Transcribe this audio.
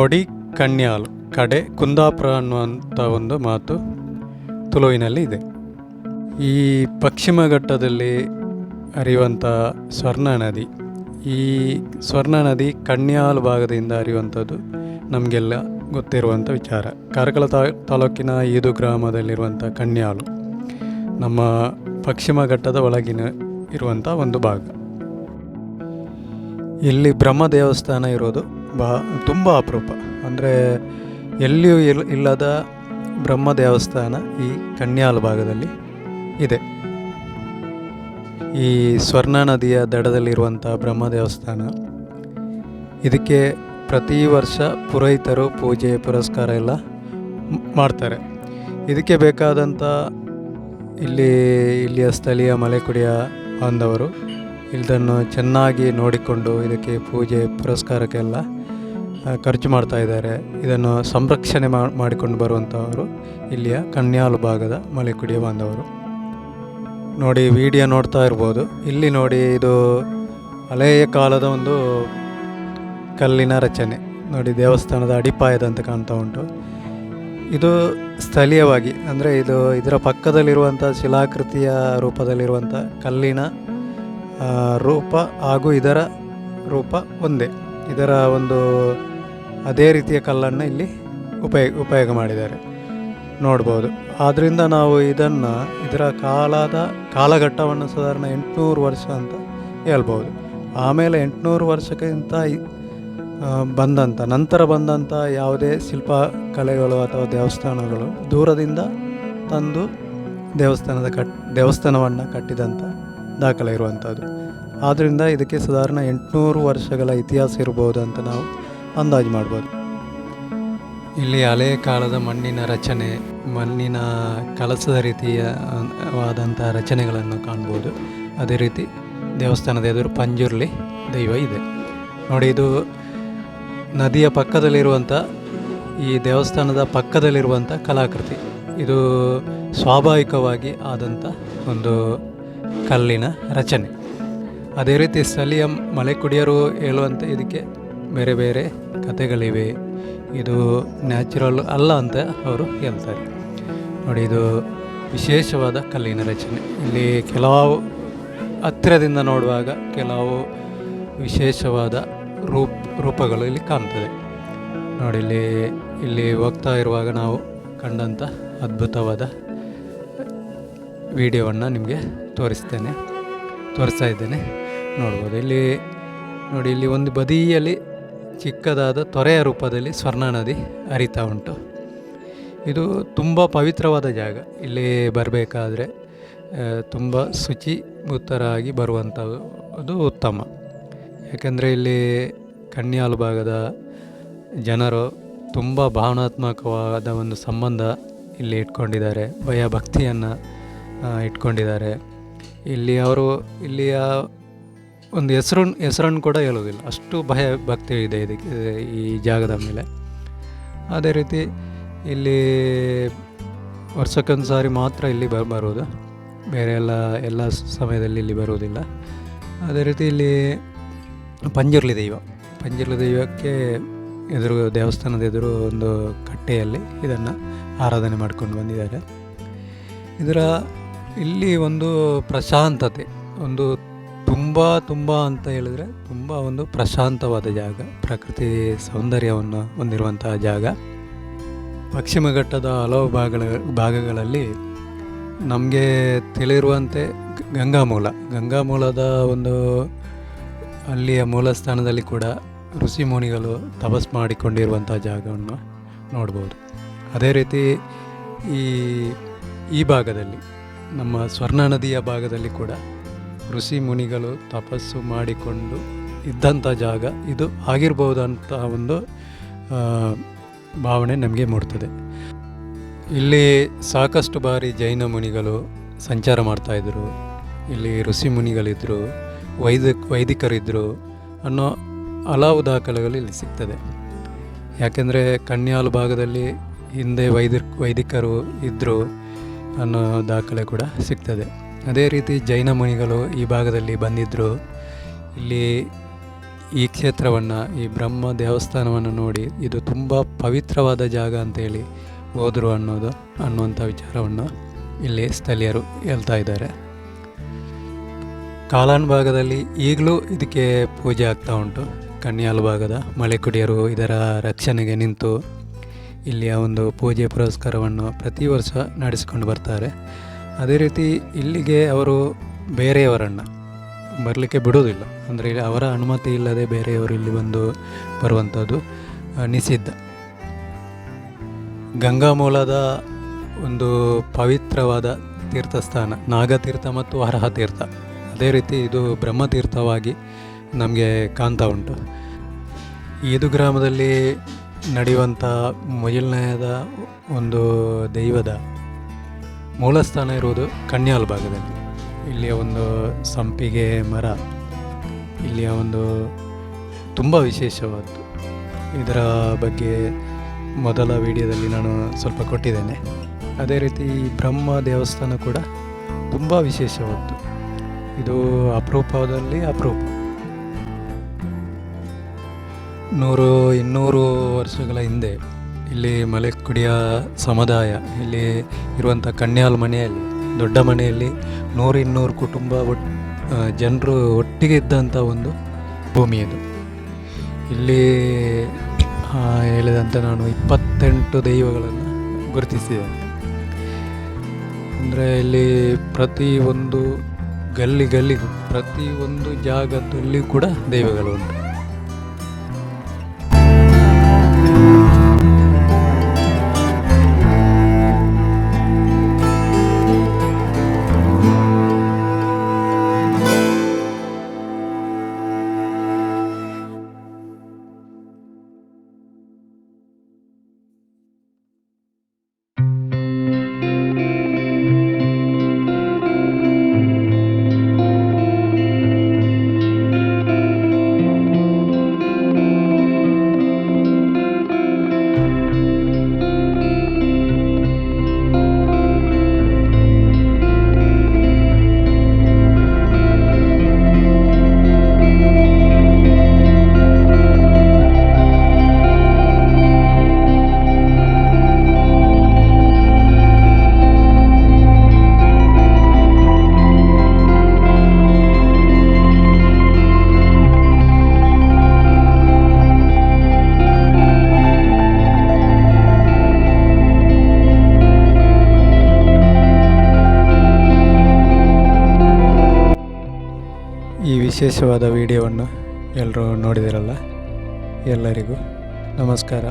ಕೊಡಿ ಕಣ್ಯಾಲ್ ಕಡೆ ಕುಂದಾಪುರ ಅನ್ನುವಂಥ ಒಂದು ಮಾತು ತುಳುವಿನಲ್ಲಿ ಇದೆ. ಈ ಪಶ್ಚಿಮ ಘಟ್ಟದಲ್ಲಿ ಹರಿಯುವಂಥ ಸ್ವರ್ಣ ನದಿ, ಈ ಸ್ವರ್ಣ ನದಿ ಕಣ್ಯಾಲ್ ಭಾಗದಿಂದ ಹರಿಯುವಂಥದ್ದು ನಮಗೆಲ್ಲ ಗೊತ್ತಿರುವಂಥ ವಿಚಾರ. ಕಾರ್ಕಳ ತಾ, ತಾಲೂಕಿನ ಈದು ಗ್ರಾಮದಲ್ಲಿರುವಂಥ ಕಣ್ಯಾಲು ನಮ್ಮ ಪಶ್ಚಿಮ ಘಟ್ಟದ ಒಳಗಿನ ಇರುವಂಥ ಒಂದು ಭಾಗ. ಇಲ್ಲಿ ಬ್ರಹ್ಮ ದೇವಸ್ಥಾನ ಇರೋದು ಬಾ ತುಂಬ ಅಪರೂಪ. ಅಂದರೆ ಎಲ್ಲಿಯೂ ಇಲ್, ಇಲ್ಲದ ಬ್ರಹ್ಮ ದೇವಸ್ಥಾನ ಈ ಕನ್ಯಾಲ್ ಭಾಗದಲ್ಲಿ ಇದೆ. ಈ ಸ್ವರ್ಣ ನದಿಯ ದಡದಲ್ಲಿರುವಂಥ ಬ್ರಹ್ಮ ದೇವಸ್ಥಾನ, ಇದಕ್ಕೆ ಪ್ರತಿ ವರ್ಷ ಪುರೋಹಿತರು ಪೂಜೆ, ಪುರಸ್ಕಾರ ಎಲ್ಲ ಮಾಡ್ತಾರೆ. ಇದಕ್ಕೆ ಬೇಕಾದಂಥ ಇಲ್ಲಿ, ಇಲ್ಲಿಯ ಸ್ಥಳೀಯ ಮಲೆಕುಡಿಯ ಬಾಂಧವರು ಇದನ್ನು ಚೆನ್ನಾಗಿ ನೋಡಿಕೊಂಡು ಇದಕ್ಕೆ ಪೂಜೆ, ಪುರಸ್ಕಾರಕ್ಕೆಲ್ಲ ಖರ್ಚು ಮಾಡ್ತಾ ಇದ್ದಾರೆ. ಇದನ್ನು ಸಂರಕ್ಷಣೆ ಮಾಡಿಕೊಂಡು ಬರುವಂಥವರು ಇಲ್ಲಿಯ ಕನ್ಯಾಲು ಭಾಗದ ಮಲೆಕುಡಿಯ ಬಾಂಧವರು. ನೋಡಿ, ವಿಡಿಯೋ ನೋಡ್ತಾ ಇರ್ಬೋದು. ಇಲ್ಲಿ ನೋಡಿ, ಇದು ಹಳೆಯ ಕಾಲದ ಒಂದು ಕಲ್ಲಿನ ರಚನೆ. ನೋಡಿ, ದೇವಸ್ಥಾನದ ಅಡಿಪಾಯದಂತೆ ಕಾಣ್ತಾ ಉಂಟು. ಇದು ಸ್ಥಳೀಯವಾಗಿ, ಅಂದರೆ ಇದು ಇದರ ಪಕ್ಕದಲ್ಲಿರುವಂಥ ಶಿಲಾಕೃತಿಯ ರೂಪದಲ್ಲಿರುವಂಥ ಕಲ್ಲಿನ ರೂಪ ಹಾಗೂ ಇದರ ರೂಪ ಒಂದೇ. ಇದರ ಒಂದು ಅದೇ ರೀತಿಯ ಕಲ್ಲನ್ನು ಇಲ್ಲಿ ಉಪಯೋಗ ಉಪಯೋಗ ಮಾಡಿದ್ದಾರೆ. ನೋಡ್ಬೋದು. ಆದ್ದರಿಂದ ನಾವು ಇದನ್ನು ಇದರ ಕಾಲದ ಕಾಲಘಟ್ಟವನ್ನು ಸಾಧಾರಣ ಎಂಟುನೂರು ವರ್ಷ ಅಂತ ಹೇಳ್ಬೋದು. ಆಮೇಲೆ ಎಂಟುನೂರು ವರ್ಷಕ್ಕಿಂತ ಬಂದಂಥ ನಂತರ ಬಂದಂಥ ಯಾವುದೇ ಶಿಲ್ಪ ಕಲೆಗಳು ಅಥವಾ ದೇವಸ್ಥಾನಗಳು ದೂರದಿಂದ ತಂದು ದೇವಸ್ಥಾನದ ಕಟ್, ದೇವಸ್ಥಾನವನ್ನು ಕಟ್ಟಿದಂಥ ದಾಖಲೆ ಇರುವಂಥದ್ದು ಆದ್ದರಿಂದ ಇದಕ್ಕೆ ಸಾಧಾರಣ ಎಂಟುನೂರು ವರ್ಷಗಳ ಇತಿಹಾಸ ಇರ್ಬೋದು ಅಂತ ನಾವು ಅಂದಾಜು ಮಾಡ್ಬೋದು. ಇಲ್ಲಿ ಹಳೆಯ ಕಾಲದ ಮಣ್ಣಿನ ರಚನೆ, ಮಣ್ಣಿನ ಕಲಸದ ರೀತಿಯ ವಾದಂಥ ರಚನೆಗಳನ್ನು ಕಾಣ್ಬೋದು. ಅದೇ ರೀತಿ ದೇವಸ್ಥಾನದ ಎದುರು ಪಂಜುರ್ಲಿ ದೈವ ಇದೆ. ನೋಡಿ, ಇದು ನದಿಯ ಪಕ್ಕದಲ್ಲಿರುವಂಥ, ಈ ದೇವಸ್ಥಾನದ ಪಕ್ಕದಲ್ಲಿರುವಂಥ ಕಲಾಕೃತಿ. ಇದು ಸ್ವಾಭಾವಿಕವಾಗಿ ಆದಂಥ ಒಂದು ಕಲ್ಲಿನ ರಚನೆ. ಅದೇ ರೀತಿ ಸ್ಥಳೀಯ ಮಲೆಕುಡಿಯರು ಹೇಳುವಂತೆ ಇದಕ್ಕೆ ಬೇರೆ ಬೇರೆ ಕಥೆಗಳಿವೆ. ಇದು ನ್ಯಾಚುರಲ್ ಅಲ್ಲ ಅಂತ ಅವರು ಹೇಳ್ತಾರೆ. ನೋಡಿ, ಇದು ವಿಶೇಷವಾದ ಕಲ್ಲಿನ ರಚನೆ. ಇಲ್ಲಿ ಕೆಲವು ಹತ್ತಿರದಿಂದ ನೋಡುವಾಗ ಕೆಲವು ವಿಶೇಷವಾದ ರೂಪ್, ರೂಪಗಳು ಇಲ್ಲಿ ಕಾಣ್ತದೆ. ನೋಡಿ, ಇಲ್ಲಿ ಇಲ್ಲಿ ಹೋಗ್ತಾ ಇರುವಾಗ ನಾವು ಕಂಡಂಥ ಅದ್ಭುತವಾದ ವಿಡಿಯೋವನ್ನು ನಿಮಗೆ ತೋರಿಸ್ತೇನೆ, ತೋರಿಸ್ತಾ ಇದ್ದೇನೆ. ನೋಡ್ಬೋದು, ಇಲ್ಲಿ, ನೋಡಿ, ಇಲ್ಲಿ ಒಂದು ಬದಿಯಲ್ಲಿ ಚಿಕ್ಕದಾದ ತೊರೆಯ ರೂಪದಲ್ಲಿ ಸ್ವರ್ಣ ನದಿ ಹರಿತಾ ಉಂಟು. ಇದು ತುಂಬ ಪವಿತ್ರವಾದ ಜಾಗ. ಇಲ್ಲಿ ಬರಬೇಕಾದ್ರೆ ತುಂಬ ಶುಚಿಭೂತರಾಗಿ ಬರುವಂಥದ್ದು ಅದು ಉತ್ತಮ. ಯಾಕೆಂದರೆ ಇಲ್ಲಿ ಕಣ್ಯಾಲು ಭಾಗದ ಜನರು ತುಂಬ ಭಾವನಾತ್ಮಕವಾದ ಒಂದು ಸಂಬಂಧ ಇಲ್ಲಿ ಇಟ್ಕೊಂಡಿದ್ದಾರೆ. ಭಯ ಭಕ್ತಿಯನ್ನು ಇಟ್ಕೊಂಡಿದ್ದಾರೆ. ಇಲ್ಲಿ ಅವರು, ಇಲ್ಲಿಯ ಒಂದು ಹೆಸರು ಹೆಸರನ್ನು ಕೂಡ ಹೇಳೋದಿಲ್ಲ ಅಷ್ಟು ಭಯ ಭಕ್ತಿ ಇದೆ ಇದಕ್ಕೆ, ಈ ಜಾಗದ ಮೇಲೆ. ಅದೇ ರೀತಿ ಇಲ್ಲಿ ವರ್ಷಕ್ಕೊಂದು ಸಾರಿ ಮಾತ್ರ ಇಲ್ಲಿ ಬ, ಬರೋದು. ಬೇರೆ ಎಲ್ಲ ಎಲ್ಲ ಸಮಯದಲ್ಲಿ ಇಲ್ಲಿ ಬರುವುದಿಲ್ಲ. ಅದೇ ರೀತಿ ಇಲ್ಲಿ ಪಂಜುರ್ಲಿ ದೈವ. ಪಂಜುರ್ಲಿ ದೈವಕ್ಕೆ ಎದುರು, ದೇವಸ್ಥಾನದ ಎದುರು ಒಂದು ಕಟ್ಟೆಯಲ್ಲಿ ಇದನ್ನು ಆರಾಧನೆ ಮಾಡ್ಕೊಂಡು ಬಂದಿದ್ದಾರೆ. ಇದರ ಇಲ್ಲಿ ಒಂದು ಪ್ರಶಾಂತತೆ, ಒಂದು ತುಂಬ ತುಂಬ ಅಂತ ಹೇಳಿದ್ರೆ ತುಂಬ ಒಂದು ಪ್ರಶಾಂತವಾದ ಜಾಗ, ಪ್ರಕೃತಿ ಸೌಂದರ್ಯವನ್ನು ಹೊಂದಿರುವಂತಹ ಜಾಗ. ಪಶ್ಚಿಮ ಘಟ್ಟದ ಹಲವು ಭಾಗಗಳ, ಭಾಗಗಳಲ್ಲಿ ನಮಗೆ ತಿಳಿರುವಂತೆ ಗಂಗಾಮೂಲ. ಗಂಗಾಮೂಲದ ಒಂದು ಅಲ್ಲಿಯ ಮೂಲ ಸ್ಥಾನದಲ್ಲಿ ಕೂಡ ಋಷಿಮುನಿಗಳು ತಪಸ್ ಮಾಡಿಕೊಂಡಿರುವಂಥ ಜಾಗವನ್ನು ನೋಡ್ಬೋದು. ಅದೇ ರೀತಿ ಈ ಈ ಭಾಗದಲ್ಲಿ, ನಮ್ಮ ಸ್ವರ್ಣ ನದಿಯ ಭಾಗದಲ್ಲಿ ಕೂಡ ಋಷಿ ಮುನಿಗಳು ತಪಸ್ಸು ಮಾಡಿಕೊಂಡು ಇದ್ದಂಥ ಜಾಗ ಇದು ಆಗಿರ್ಬೋದಂತ ಒಂದು ಭಾವನೆ ನಮಗೆ ಮೂಡ್ತದೆ. ಇಲ್ಲಿ ಸಾಕಷ್ಟು ಬಾರಿ ಜೈನ ಮುನಿಗಳು ಸಂಚಾರ ಮಾಡ್ತಾಯಿದ್ರು ಇಲ್ಲಿ ಋಷಿ ಮುನಿಗಳಿದ್ದರು ವೈದ್ಯ ವೈದಿಕರಿದ್ದರು ಅನ್ನೋ ಹಲವು ದಾಖಲೆಗಳು ಇಲ್ಲಿ ಸಿಗ್ತದೆ. ಯಾಕೆಂದರೆ ಕನ್ಯಾಲು ಭಾಗದಲ್ಲಿ ಹಿಂದೆ ವೈದ್ಯ ವೈದಿಕರು ಇದ್ದರು ಅನ್ನೋ ದಾಖಲೆ ಕೂಡ ಸಿಗ್ತದೆ. ಅದೇ ರೀತಿ ಜೈನ ಮುನಿಗಳು ಈ ಭಾಗದಲ್ಲಿ ಬಂದಿದ್ದರು ಇಲ್ಲಿ ಈ ಕ್ಷೇತ್ರವನ್ನು, ಈ ಬ್ರಹ್ಮ ದೇವಸ್ಥಾನವನ್ನು ನೋಡಿ ಇದು ತುಂಬ ಪವಿತ್ರವಾದ ಜಾಗ ಅಂತೇಳಿ ಹೋದರು ಅನ್ನೋದು ಅನ್ನುವಂಥ ವಿಚಾರವನ್ನು ಇಲ್ಲಿ ಸ್ಥಳೀಯರು ಹೇಳ್ತಾ ಇದ್ದಾರೆ. ಕಾಲಾನ್ ಭಾಗದಲ್ಲಿ ಈಗಲೂ ಇದಕ್ಕೆ ಪೂಜೆ ಆಗ್ತಾ ಉಂಟು. ಕನ್ಯಾಲ್ ಭಾಗದ ಮಳೆ ಕುಡಿಯರು ಇದರ ರಕ್ಷಣೆಗೆ ನಿಂತು ಇಲ್ಲಿಯ ಒಂದು ಪೂಜೆ ಪುರಸ್ಕಾರವನ್ನು ಪ್ರತಿ ವರ್ಷ ನಡೆಸಿಕೊಂಡು ಬರ್ತಾರೆ. ಅದೇ ರೀತಿ ಇಲ್ಲಿಗೆ ಅವರು ಬೇರೆಯವರನ್ನು ಬರಲಿಕ್ಕೆ ಬಿಡೋದಿಲ್ಲ ಅಂದರೆ ಅವರ ಅನುಮತಿ ಇಲ್ಲದೆ ಬೇರೆಯವರು ಇಲ್ಲಿ ಬಂದು ಬರುವಂಥದ್ದು ನಿಷಿದ್ಧ. ಗಂಗಾ ಮೂಲದ ಒಂದು ಪವಿತ್ರವಾದ ತೀರ್ಥಸ್ಥಾನ, ನಾಗತೀರ್ಥ ಮತ್ತು ಅರ್ಹ ತೀರ್ಥ ಅದೇ ರೀತಿ ಇದು ಬ್ರಹ್ಮತೀರ್ಥವಾಗಿ ನಮಗೆ ಕಾಣ್ತಾ ಉಂಟು. ಈದು ಗ್ರಾಮದಲ್ಲಿ ನಡೆಯುವಂಥ ಮೊದಲನೆಯದ ಒಂದು ದೈವದ ಮೂಲಸ್ಥಾನ ಇರುವುದು ಕನ್ಯಾಲ್ ಭಾಗದಲ್ಲಿ. ಇಲ್ಲಿಯ ಒಂದು ಸಂಪಿಗೆ ಮರ, ಇಲ್ಲಿಯ ಒಂದು ತುಂಬ ವಿಶೇಷವಾದ್ದು. ಇದರ ಬಗ್ಗೆ ಮೊದಲ ವಿಡಿಯೋದಲ್ಲಿ ನಾನು ಸ್ವಲ್ಪ ಕೊಟ್ಟಿದ್ದೇನೆ. ಅದೇ ರೀತಿ ಬ್ರಹ್ಮ ದೇವಸ್ಥಾನ ಕೂಡ ತುಂಬ ವಿಶೇಷವಾದ್ದು. ಇದು ಅಪರೂಪದಲ್ಲಿ ಅಪರೂಪ. ನೂರು ಇನ್ನೂರು ವರ್ಷಗಳ ಹಿಂದೆ ಇಲ್ಲಿ ಮಲೆಕುಡಿಯ ಸಮುದಾಯ, ಇಲ್ಲಿ ಇರುವಂಥ ಕನ್ಯಾಲ್ ಮನೆಯಲ್ಲಿ, ದೊಡ್ಡ ಮನೆಯಲ್ಲಿ ನೂರು ಇನ್ನೂರು ಕುಟುಂಬ ಒಟ್ ಜನರು ಒಟ್ಟಿಗೆ ಇದ್ದಂಥ ಒಂದು ಭೂಮಿ ಇದು. ಇಲ್ಲಿ ಹೇಳಿದಂತೆ ನಾನು ಇಪ್ಪತ್ತೆಂಟು ದೈವಗಳನ್ನು ಗುರುತಿಸಿದ್ದೇನೆ. ಅಂದರೆ ಇಲ್ಲಿ ಪ್ರತಿ ಒಂದು ಗಲ್ಲಿ ಗಲ್ಲಿಗೂ ಪ್ರತಿ ಒಂದು ಜಾಗದಲ್ಲಿ ಕೂಡ ದೈವಗಳು ಉಂಟು. ವಿಶೇಷವಾದ ವಿಡಿಯೋವನ್ನು ಎಲ್ಲರೂ ನೋಡಿದಿರಲ್ಲ ಎಲ್ಲರಿಗೂ ನಮಸ್ಕಾರ.